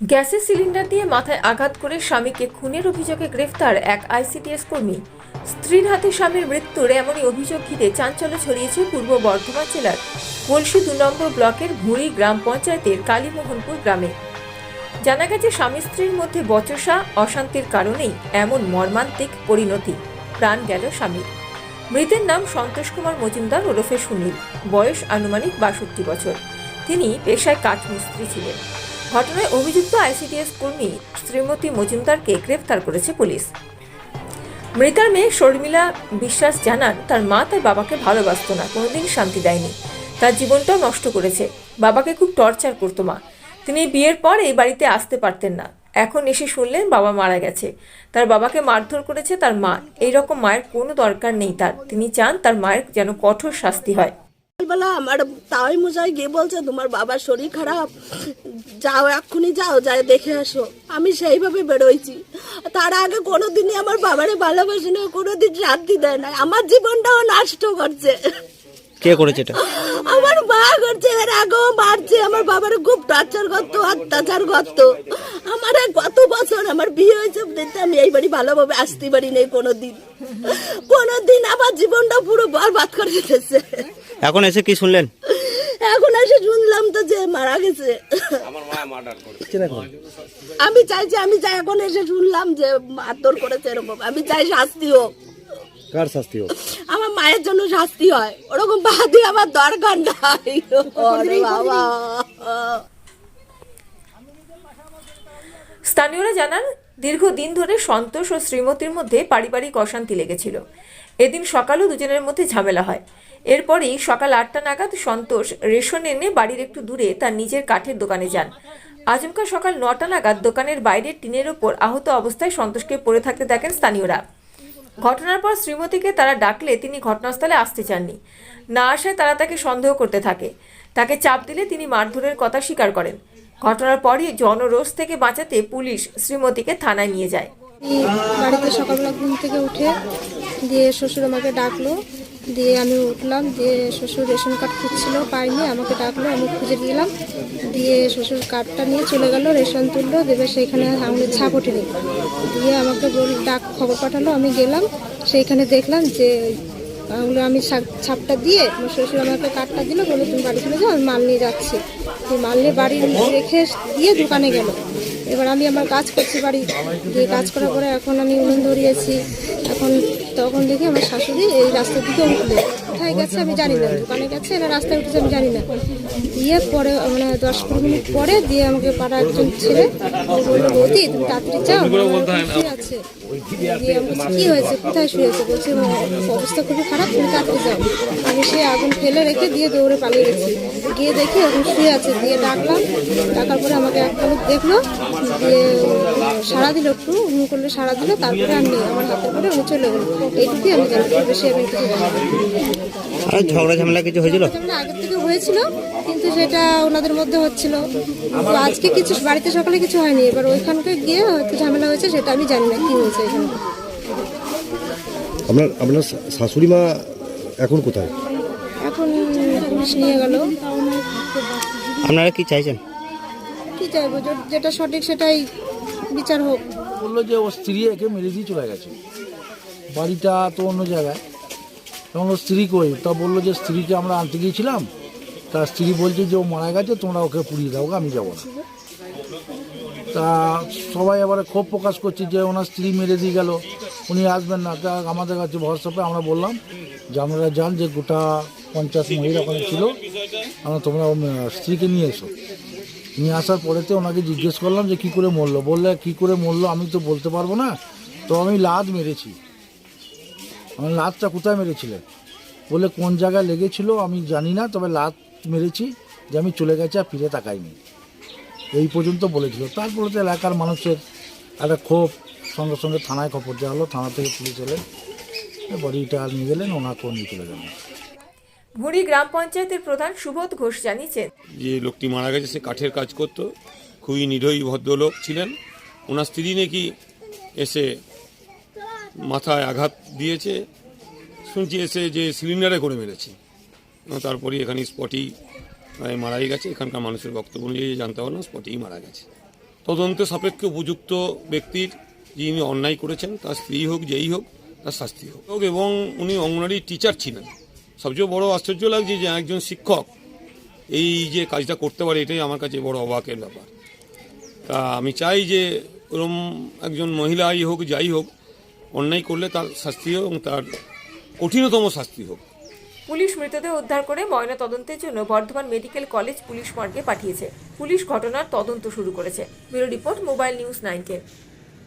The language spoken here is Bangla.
গ্যাসের সিলিন্ডার দিয়ে মাথায় আঘাত করে স্বামীকে খুনের অভিযোগে গ্রেফতার এক আইসিডিএস কর্মী। স্ত্রীর হাতে স্বামীর মৃত্যুর এমনই অভিযোগ ঘিরে চাঞ্চল্য ছড়িয়েছে পূর্ব বর্ধমান জেলার কলসি দু নম্বর ব্লকের ভুঁড়ি গ্রাম পঞ্চায়েতের কালীমোহনপুর গ্রামে। জানা গেছে, স্বামী স্ত্রীর মধ্যে বচসা, অশান্তির কারণেই এমন মর্মান্তিক পরিণতি। প্রাণ গেল স্বামীর। মৃতের নাম সন্তোষ কুমার মজুমদার ওরফে সুনীল। বয়স আনুমানিক বাষট্টি বছর। তিনি পেশায় কাঠমিস্ত্রি ছিলেন। ঘটনায় অভিযুক্ত আইসিডিএস কর্মী শ্রীমতী মজুমদারকে গ্রেফতার করেছে পুলিশ। মৃতার মেয়ে শর্মিলা বিশ্বাস জানান, তার মা তার বাবাকে ভালোবাসতো না, কোনোদিন শান্তি দেয়নি। তার জীবনটাও নষ্ট করেছে। বাবাকে খুব টর্চার করতো মা। তিনি বিয়ের পর এই বাড়িতে আসতে পারতেন না। এখন এসে শুনলেন বাবা মারা গেছে। তার বাবাকে মারধর করেছে তার মা। এই রকম মায়ের কোনো দরকার নেই তার। তিনি চান তার মায়ের যেন কঠোর শাস্তি হয়। বেলা আমার তাই মশাই গিয়ে বলছে তোমার বাবার শরীর খারাপ। যাও এক্ষুনি যাও যাই দেখে আসো। আমি সেইভাবে বেরোইছি। তার আগে কোনোদিনই আমার বাবারে ভালোবাসি না কোনোদিন শান্তি দেয় না। আমার জীবনটাও নষ্ট করছে। কে করেছে এটা? আমার মা করছে এর আগেও মারছে। আমার বাবার খুব টর্চার করতো অত্যাচার করতো। আমার কত বছর আমার বিয়ে হয়েছে আমি এই বাড়ি ভালোভাবে আসতে পারি নাই কোনোদিন। কোনোদিন আমার জীবনটা পুরো বরবাদ করে দিতেছে। এখন এসে কি শুনলেন? এখন এসে শুনলাম তো যে মারা গেছে। আমি চাইছি আমি চাই এখন এসে শুনলাম যে মারধর করেছে এরকম। আমি চাই শাস্তি হোক। কার শাস্তি হোক? আমার মায়ের জন্য শাস্তি হয়। ওরকম বাদি আমার দরকার নাই। ওরে বাবা। স্থানীয়রা জানান দীর্ঘদিন ধরে সন্তোষ ও শ্রীমতীর মধ্যে পারিবারিক অশান্তি লেগেছিল। এদিন সকালেও দুজনের মধ্যে ঝামেলা হয়। এরপরেই সকাল আটটা নাগাদ সন্তোষ রেশন এনে বাড়ির একটু দূরে তার নিজের কাঠের দোকানে যান। আচমকা সকাল নটা নাগাদ দোকানের বাইরে টিনের ওপর আহত অবস্থায় সন্তোষকে পড়ে থাকতে দেখেন স্থানীয়রা। ঘটনার পর শ্রীমতীকে তারা ডাকলে তিনি ঘটনাস্থলে আসতে চাননি। না আসায় তারা তাকে সন্দেহ করতে থাকে। তাকে চাপ দিলে তিনি মারধরের কথা স্বীকার করেন। ঘটনার পরই জনরোষ থেকে বাঁচাতে পুলিশ শ্রীমতীকে থানায় নিয়ে যায়। বাড়িতে সকালবেলা ঘুম থেকে উঠে দিয়ে শ্বশুর আমাকে ডাকলো। দিয়ে আমি উঠলাম, দিয়ে শ্বশুর রেশন কার্ড খুঁজছিল, পাইনি, আমাকে ডাকলো, আমি খুঁজে দিলাম দিয়ে শ্বশুর কার্ডটা নিয়ে চলে গেল, রেশন তুললো দেবে সেইখানে আঙুলের ছাপ ওঠেনি দিয়ে আমাকে বল ডাক খবর পাঠালো, আমি গেলাম, সেইখানে দেখলাম যে আঙুলে আমি ছাপ- ছাপটা দিয়ে আমার শ্বশুর আমাকে কার্ডটা দিল, বলে তুমি বাড়ি চলে যাও, আমি মাল নিয়ে যাচ্ছি। মাল নিয়ে বাড়ি রেখে দিয়ে দোকানে গেল। এবার আমি আমার কাজ করছি বাড়ি যে কাজ করার পরে এখন আমি উনুন ধরিয়েছি। এখন তখন দেখি আমার শাশুড়ি এই রাস্তার দিকে উঠল কোথায় গেছে আমি জানি না। দোকানে গেছে না রাস্তায় উঠেছে আমি জানি না। দিয়ে পরে মানে দশ পনেরো মিনিট পরে দিয়ে আমাকে পাড়া একজন ছেলে বৌদি তুমি তাড়াতাড়ি যাও আমার আছে। দিয়ে আমি বলছি, কি হয়েছে? কোথায় শুয়েছে বলছে "ও, অবস্থা খুবই খারাপ তুমি তাড়াতাড়ি যাও। আমি সে আগুন ফেলে রেখে দিয়ে দৌড়ে পালিয়ে গেছি। গিয়ে দেখি এখন শুয়ে আছে দিয়ে ডাকলাম। ডাকার পরে আমাকে এক দেখল দিয়ে সারা দিল একটু হুম করলে সারা দিল তারপরে আমি আমার হাতে করে উনি চলে গেলো এইটুকুই আমি জানি বেশি আমি কিছু আর ঝগড়া ঝামেলা কিছু হয়েছিল? আগের থেকে হয়েছিল কিন্তু সেটা ওনাদের মধ্যে হচ্ছিল। তো আজকে কিছু বাড়িতে সকালে কিছু হয়নি এবার ওইখানকে গিয়ে হয়তো ঝামেলা হয়েছে সেটা আমি জানি না কি হয়েছে এখানে। আপনার আপনার শাশুড়ি মা এখন কোথায়? এখন পুলিশ নিয়ে গেল। আপনারা কি চাইছেন? কি চাইব? যে- যেটা সঠিক সেটাই বিচার হোক। বলল যে ওর স্ত্রী একে মেরে দিয়ে চলে গেছে। বাড়িটা তো অন্য জায়গায়। তখন ওর স্ত্রী কই? তা বলল যে স্ত্রীকে আমরা আনতে গিয়েছিলাম। তার স্ত্রী বলছে যে ও মারা গেছে, তোমরা ওকে পুড়িয়ে দাও আমি যাব না। তা সবাই এবারে ক্ষোভ প্রকাশ করছে যে ওনার স্ত্রী মেরে দিয়ে গেল। উনি আসবেন না। তা আমাদের কাছে পেয়ে আমরা বললাম যে আপনারা যান যে গোটা পঞ্চাশ মহিলা ওখানে ছিল। আমরা তোমরা স্ত্রীকে নিয়ে এসো। নিয়ে আসার পরেতে ওনাকে জিজ্ঞেস করলাম যে কি করে মরলো। বললে, কি করে মরলো আমি তো বলতে পারব না। তো আমি লাদ মেরেছি। আমি লাদটা কোথায় মেরেছিলেন বলে কোন জায়গায় লেগেছিল আমি জানি না, তবে লাদ মেরেছি যে আমি চলে গেছি আর ফিরে তাকাইনি। এই পর্যন্ত বলেছিল। তারপরে তো এলাকার মানুষের একটা ক্ষোভ, সঙ্গে সঙ্গে থানায় খবর দেওয়া হলো। থানা থেকে পুলিশ এলেন বডিটা নিয়ে গেলেন, ওনাকেও নিয়ে চলে গেলেন। ভুঁড়ি গ্রাম পঞ্চায়েতের প্রধান সুবোধ ঘোষ জানিয়েছেন। যে লোকটি মারা গেছে, সে কাঠের কাজ করতো, খুবই নিরীহ ভদ্রলোক ছিলেন। ওনার স্ত্রী নাকি এসে মাথায় আঘাত দিয়েছে, শুনছি এসে যে সিলিন্ডারে করে মেরেছে। তারপরে এখানে স্পটেই মারাই গেছে, এখানকার মানুষের বক্তব্য অনুযায়ী জানতে পারলাম স্পটেই মারা গেছে। তদন্ত সাপেক্ষে উপযুক্ত ব্যক্তির যিনি অন্যায় করেছেন, তার স্ত্রী হোক, যেই হোক, তার শাস্তি হোক। এবং উনি অঙ্গনারী টিচার ছিলেন। সবচেয়ে বড় আশ্চর্য লাগছে যে একজন শিক্ষক এই যে কাজটা করতে পারে, এটাই আমার কাছে বড় অবাকের ব্যাপার। তা আমি চাই যে ওরম একজন মহিলাই হোক, যাই হোক, অন্যায় করলে তার শাস্তি হোক এবং তার কঠিনতম শাস্তি হোক। পুলিশ মৃতদেহ উদ্ধার করে ময়না তদন্তের জন্য বর্ধমান মেডিকেল কলেজ পুলিশ মর্গে পাঠিয়েছে। পুলিশ ঘটনার তদন্ত শুরু করেছে। Bureau report mobile news nineteen